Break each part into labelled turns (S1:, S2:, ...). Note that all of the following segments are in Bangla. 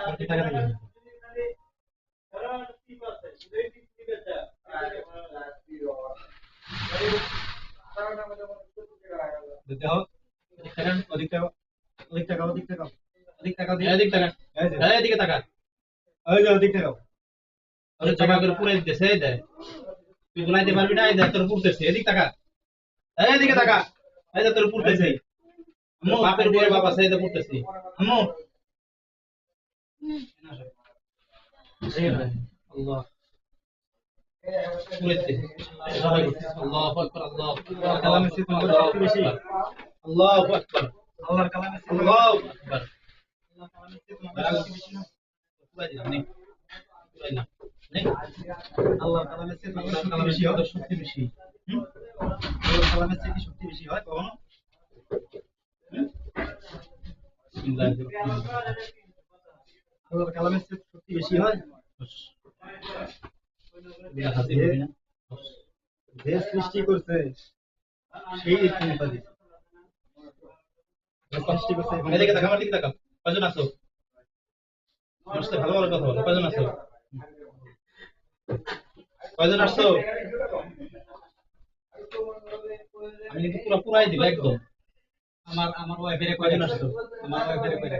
S1: কোটি টাকা এই যে,
S2: টাকা ওরে টাকা করে পুরাই দিতেছে দেয় তুই গুনাইতে পারবি না এই তোর পুরতেছে এদিক এই এদিকে টাকা এই তোর পুরতেছে আম্মু বাপের বউয়ের বাবা সেই দেয় পুরতেছে আম্মু। আল্লাহ। আল্লাহু আল্লাহু
S1: আল্লাহর শক্তি বেশি। শক্তি
S2: কালামে
S1: থেকে শক্তি বেশি হয় কখনো? শক্তি বেশি হয়? যে সৃষ্টি করছে সেই ক্ষমতা দিচ্ছে সৃষ্টি করছে
S2: এদিকে তাকাও আমার দিকে তাকাও কয়জন আছো? আমার সাথে ভালো ভালো কথা বলো আছো? কয়জন আসছো? আমি কিন্তু পুরো পুরাই দিব, একদম।
S1: আমার আমার ওয়াইফের কয়জন আসতো আমার ওয়াইফের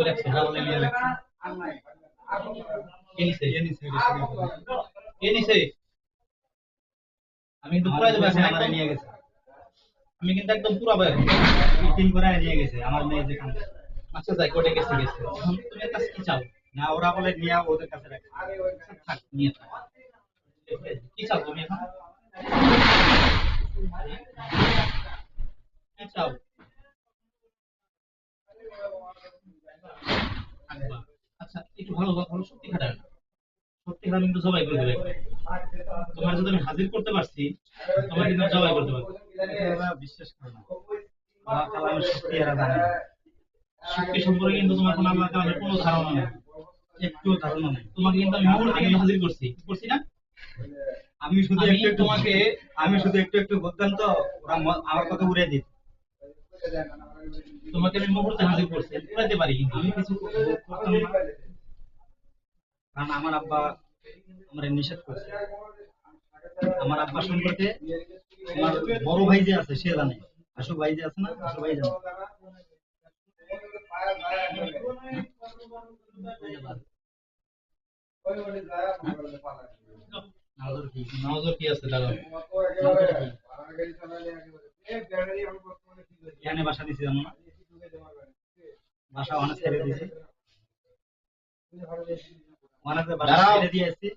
S1: রাখছো রাহুলে নিয়ে বলো।
S2: কে নিছে? আমি কিন্তু পুরাই দেবো
S1: আমারে। নিয়ে গেছে।
S2: আমি কিন্তু একদম পুরাবো এখন
S1: মিটিং করে নিয়ে গেছে, আমার মেয়ে যে
S2: আচ্ছা যাই, কোর্টে গেছে গেছে। তুমি কাছে কি চাও?
S1: না, ওরা বলে নিয়ে ওদের কাছে
S2: থাক, নিয়ে থাক। আচ্ছা তোমার যদি আমি হাজির করতে পারছি, তোমার কিন্তু জবাই করতে পারব।
S1: বিশ্বাস শক্তি
S2: সম্পর্কে কিন্তু তোমার কোনো কোনো ধারণা নেই।
S1: একটু ধারণা নেই।
S2: তোমাকে কিন্তু আমি হাজির করছি। করছি না?
S1: আমি শুধু একটু একটু
S2: তোমাকে
S1: আমি শুধু একটু একটু বলতাম তো ওরা আমার কথা উড়ে দিত।
S2: তোমাকে আমি মুহূর্তে হাজির করছি উড়াইতে পারি কিন্তু
S1: আমি কিছু করতাম না। কারণ আমার আব্বা আমার নিষেধ করছে। আমার আব্বা সম্পর্কে আমার বড় ভাই যে আছে সে জানে। আশু ভাই যে আছে না আশু ভাই জানে। কি
S2: নজর কি? আছে? দাদা
S1: এখানে বাসা দিছি জানো না? বাসা অনেক ছেড়ে দিছি। অনেক বাসা ছেড়ে দিয়ে আসছি।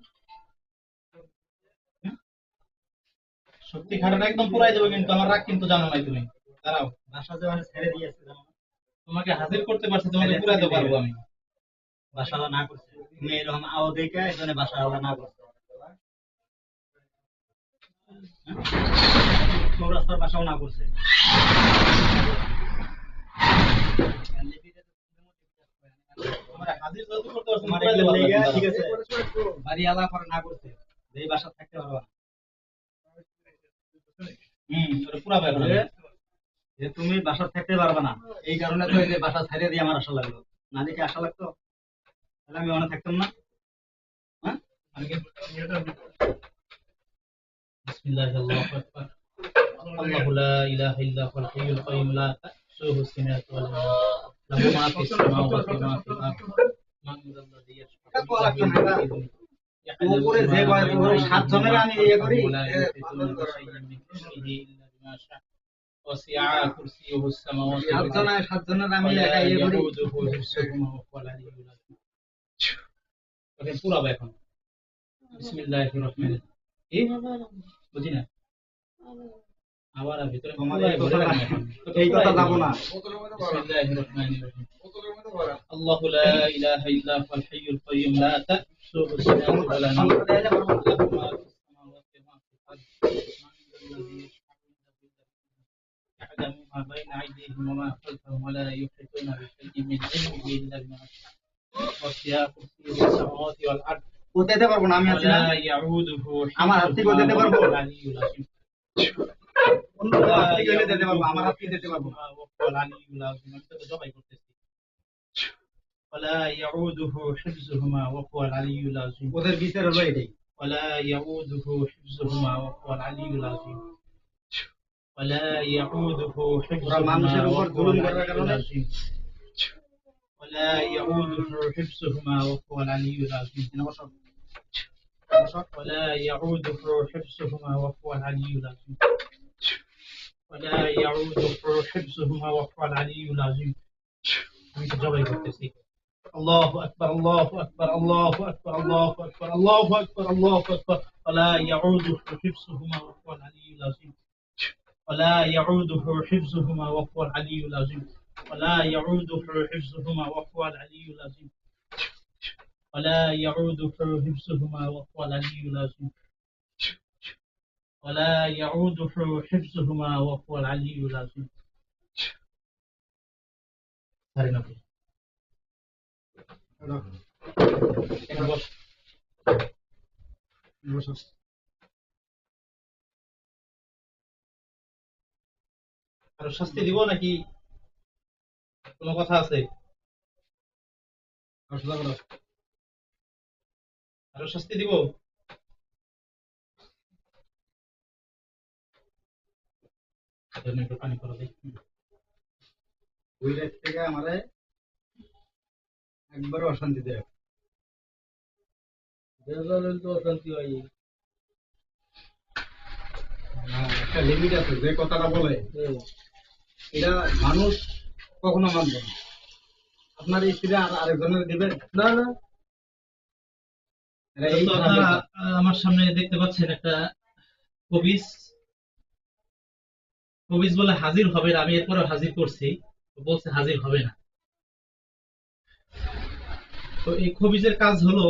S2: শক্তি খাটাটা একদম পুরাই দেবো কিন্তু আমার রাগ কিন্তু জানো নাই তুমি। দাঁড়াও
S1: বাসা যে অনেক ছেড়ে দিয়ে আসছি জানো
S2: তোমাকে হাজির করতে পারছি তোমাকে পুরাইতে পারব আমি।
S1: বাসা না করছে। তুমি এরকম আও দেখে জন্য বাসা না করছে। হ্যাঁ? চৌরাস্তার বাসাও না করছে
S2: তোমার হাজির যত করতে পারছি
S1: তোমার
S2: পুরাইতে
S1: এগুলো
S2: পারব
S1: লেগা,
S2: এখন,
S1: ঠিক
S2: দাঁড়াও।
S1: আছে। বাড়ি আল্লাহ পরে না করছে এই বাসা থাকতে পারবা। যে- তুমি বাসা থাকতে পারবে না এই কারণে তো এই যে বাসা ছেড়ে দিয়ে আমার আশা লাগল। না দেখে আশা লাগতো? তাহলে আমি অনেক থাকতাম না? হ্যাঁ?
S2: আমি কিন্তু বিসমিল্লাহ আল্লাহু আকবার আল্লাহু লা ইলাহা ইল্লা হুয়াল হাইয়ুল কাইয়্যুম লা তাখসুহু সিনাতু ওয়া লা নাওম লাহু মা ফিস সামাওয়াতি ওয়া মা ফিল আরদ মান যাল্লাযী ইয়াশফা'ু ইনদাহু
S1: উপরে যে কয় ওই সাত জনের আমি ইয়ে করি
S2: وسع كرسيه السماوات
S1: সাত জন
S2: والأرض
S1: সাত জনের আমি
S2: ولا
S1: একা ইয়ে করি
S2: يؤوده حفظهما وهو العلي العظيم ওকে পুরাবো এখন বিসমিল্লাহির রহমানির কি বুঝি না আবার আর ভিতরে
S1: তোমার
S2: পুরাই
S1: এই
S2: ভরে
S1: কথা
S2: রাখুন এখন।
S1: এই কথা যাবো না
S2: বিসমিল্লাহির রহমানির রহিম الله لا إله إلا هو الحي القيوم لا تأخذه سنة ولا نوم له ما في السماوات وما في الأرض من ذا الذي يشفع عنده إلا بإذنه يعلم ما بين أيديهم وما خلفهم ولا يحيطون بشيء من علمه إلا بما شاء وسع كرسيه السماوات والأرض
S1: ও যেতে পারবো না আমি আছি না
S2: ولا يعوده
S1: আমার হাত থেকে ও যেতে পারবো?
S2: وهو العلي العظيم
S1: অন্য হাত থেকে হলে যেতে পারবো আমার হাত থেকে যেতে পারবো না।
S2: وهو العلي العظيم আমি তোকে জবাই করতেছি ولا يعوده حفظهما وهو العلي العظيم
S1: ওদের বিচার হলো এটাই
S2: ولا يعوده حفظهما وهو العلي العظيم ولا يعوده حفظهما
S1: মানুষের উপর
S2: وهو
S1: জুলুম করার
S2: العلي
S1: কারণে
S2: العظيم ولا يعوده حفظهما وهو العلي العظيم
S1: এখানে বসো। বসো।
S2: ولا يعود حفظهما وهو العلي العظيم. ولا يعود حفظهما وهو العلي العظيم. الله أكبر الله أكبر الله أكبر الله أكبر الله أكبر الله أكبر. ولا يعود حفظهما وهو العلي العظيم. ولا يعود حفظهما وهو العلي العظيم. ولا يعود حفظهما وهو العلي العظيم. ولا يعوده حفظهما وهو العلي العظيم ولا يعوده حفظهما وهو العلي العظيم هاري نبي এখানে বস
S1: বসো।
S2: আরো শাস্তি দিব নাকি কোনো কথা আছে
S1: আর
S2: শাস্তি দিব? একটু পানি করে দিই
S1: ওই রাত থেকে আমারে একবারও অশান্তি দেয়।
S2: অশান্তি হয়।
S1: একটা লিমিট আছে যে কথাটা বলে এটা মানুষ কখনো মানবে না। আপনার স্ত্রী আর আরেকজনের দিবেন
S2: না না। আপনারা আমার সামনে দেখতে পাচ্ছেন একটা কবিজ। কবিজ বলে হাজির হবে না আমি এরপরে হাজির করছি। বলছে হাজির হবে না। তো এই কবিজের কাজ হলো